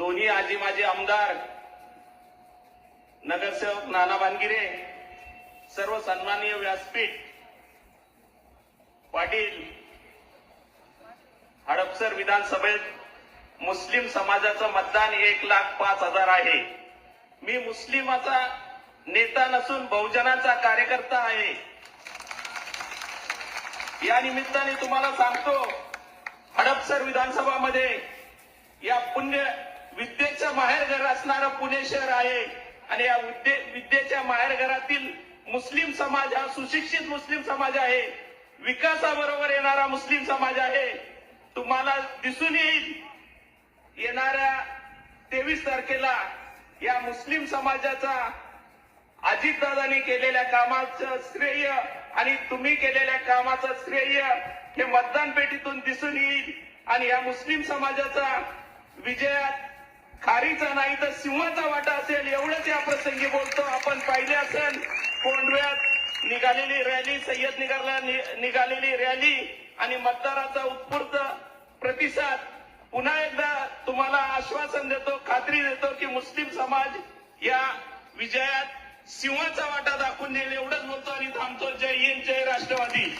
दोन्ही आजी माजी आमदार नगरसेवक नाना भानगिरे सर्व सन्माननीय व्यासपीठ पाटील हडपसर विधानसभेत मुस्लिम समाजाचं मतदान एक लाख पाच हजार आहे. मी मुस्लिमाचा नेता नसून बहुजनाचा कार्यकर्ता आहे. या निमित्ताने तुम्हाला सांगतो हडपसर विधानसभामध्ये या पुण्य विद्येचं माहेरघर असणारं पुणे शहर आहे. आणि या विद्ये विद्येच्या माहेरघरातील मुस्लिम समाज हा सुशिक्षित मुस्लिम समाज आहे. विकासाबरोबर येणारा मुस्लिम समाज आहे. तुम्हाला दिसून येईल येणाऱ्या तेवीस तारखेला या मुस्लिम समाजाचा अजितदादांनी केलेल्या कामाचं श्रेय आणि तुम्ही केलेल्या कामाचं श्रेय हे मतदान पेटीतून दिसून येईल. आणि या मुस्लिम समाजाचा विजयात खारीचा नाही तर सिंहाचा वाटा असेल एवढंच या प्रसंगी बोलतो. आपण पाहिले असेल कोंडव्यात निघालेली रॅली सय्यद निघाला निघालेली रॅली आणि मतदाराचा उत्स्फूर्त प्रतिसाद. पुन्हा एकदा तुम्हाला आश्वासन देतो खात्री देतो की मुस्लिम समाज या विजयात सिंहाचा वाटा दाखवून देईल. एवढंच बोलतो आणि थांबतो. जय हिंद जय राष्ट्रवादी.